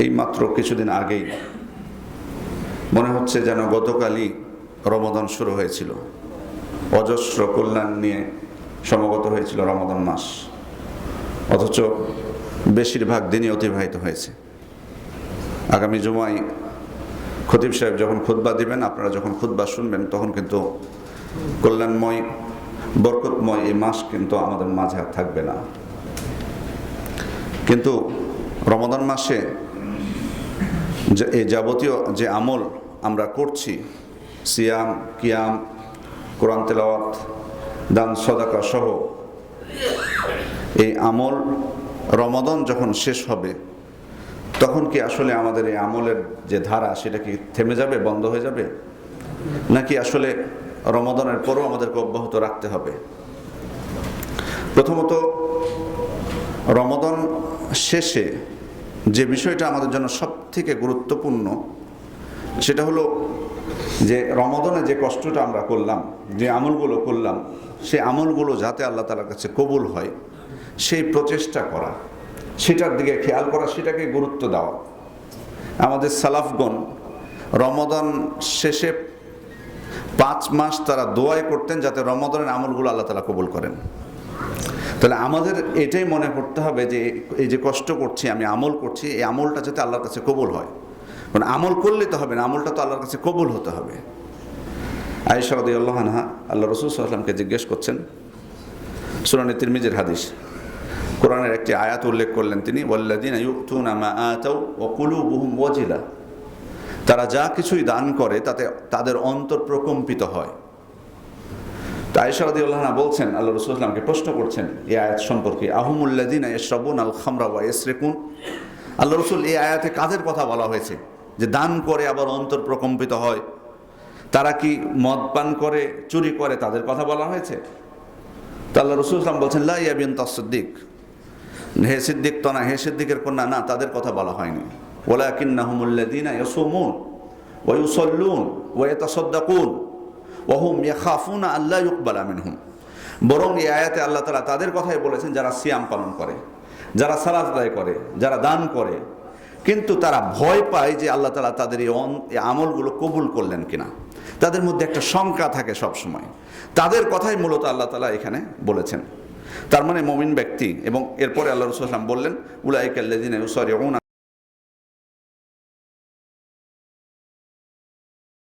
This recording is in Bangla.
এই মাত্র কিছুদিন আগেই মনে হচ্ছে যেন গতকালই রমদান শুরু হয়েছিল। অজস্র কল্যাণ নিয়ে সমগত হয়েছিল রমদান মাস। অথচ বেশিরভাগ দিনই অতিবাহিত হয়েছে। আগামী জুমায় খতিব সাহেব যখন খুতবা দিবেন, আপনারা যখন খুতবা শুনবেন, তখন কিন্তু কল্যাণময়, বরকতময় এই মাস কিন্তু আমাদের মাঝে আর থাকবে না। কিন্তু রমদান মাসে যে এই যাবতীয় যে আমল আমরা করছি, সিয়াম, কিয়াম, কোরআন তেলাওয়াত, দান, সদাকা সহ, এই আমল রমদন যখন শেষ হবে, তখন কি আসলে আমাদের এই আমলের যে ধারা সেটা কি থেমে যাবে, বন্ধ হয়ে যাবে? নাকি আসলে রমদনের পরও আমাদেরকে অব্যাহত রাখতে হবে? প্রথমত, রমদন শেষে যে বিষয়টা আমাদের জন্য সব থেকে গুরুত্বপূর্ণ, সেটা হলো যে রমদনে যে কষ্টটা আমরা করলাম, যে আমলগুলো করলাম, সেই আমলগুলো যাতে আল্লাহ তালার কাছে কবুল হয়, সেই প্রচেষ্টা করা, সেটার দিকে খেয়াল করা, সেটাকে গুরুত্ব দেওয়া। আমাদের সালাফগণ রমদন শেষে পাঁচ মাস তারা দোয়াই করতেন যাতে রমদনের আমলগুলো আল্লাহ তালা কবুল করেন। তাহলে আমাদের এটাই মনে করতে হবে যে এই যে কষ্ট করছি, আমি আমল করছি, এই আমলটা যাতে আল্লাহর কাছে কবুল হয়। মানে আমল করলে তো হবে না, আমলটা তো আল্লাহর কাছে কবুল হতে হবে। আয়েশা রদি আল্লাহ আনহা, আল্লাহ রসুল সাল্লামকে জিজ্ঞেস করছেন সুরানি তিরমিজের হাদিস, কোরআনের একটি আয়াত উল্লেখ করলেন তিনি ওয়াল্লাদিন ওয়াজিলা তারা যা কিছুই দান করে তাতে তাদের অন্তর প্রকম্পিত হয়। তো আয়েশা রাদিয়াল্লাহু আনহা বলছেন, আল্লাহ রাসূল ইসলামকে প্রশ্ন করছেন এই আয়াত সম্পর্কে, আহমুল্লাযিনা ইয়াশরাবুন আল খামরা ওয়া ইয়াসরিকুন? আল্লাহ রসুল এই আয়াতে কাদের কথা বলা হয়েছে? যে দান করে আবার অন্তর প্রকম্পিত হয়। তারা কি মদ পান করে, চুরি করে, তাদের কথা বলা হয়েছে? তো আল্লাহ রসুল ইসলাম বলছেন, লা ইয়াবিন তাসদ্দিক হে সিদ্দিক তো না, হে সিদ্দিকের কন্যা, না, তাদের কথা বলা হয়নি। ওলাকিন্নাহুমুল্লাযিনা ইয়াসুমুন ওয়া ইউসাল্লুন ওয়া ইয়াতাসাদ্দাকুন। ওহুম ইয়াখাফুনা আল্লাহ ইউকবালা মিনহুম। বরং এই আয়াতে আল্লাহ তালা তাদের কথাই বলেছেন, যারা সিয়াম পালন করে, যারা সালাত আদায় করে, যারা দান করে, কিন্তু তারা ভয় পায় যে আল্লাহ তালা তাদের এই আমলগুলো কবুল করলেন কিনা। তাদের মধ্যে একটা শঙ্কা থাকে সব সময় তাদের কথাই মূলত আল্লাহ তালা এখানে বলেছেন। তার মানে মমিন ব্যক্তি এবং এরপরে আল্লাহ রসুলাম বললেন উলাইকাল্লাদিন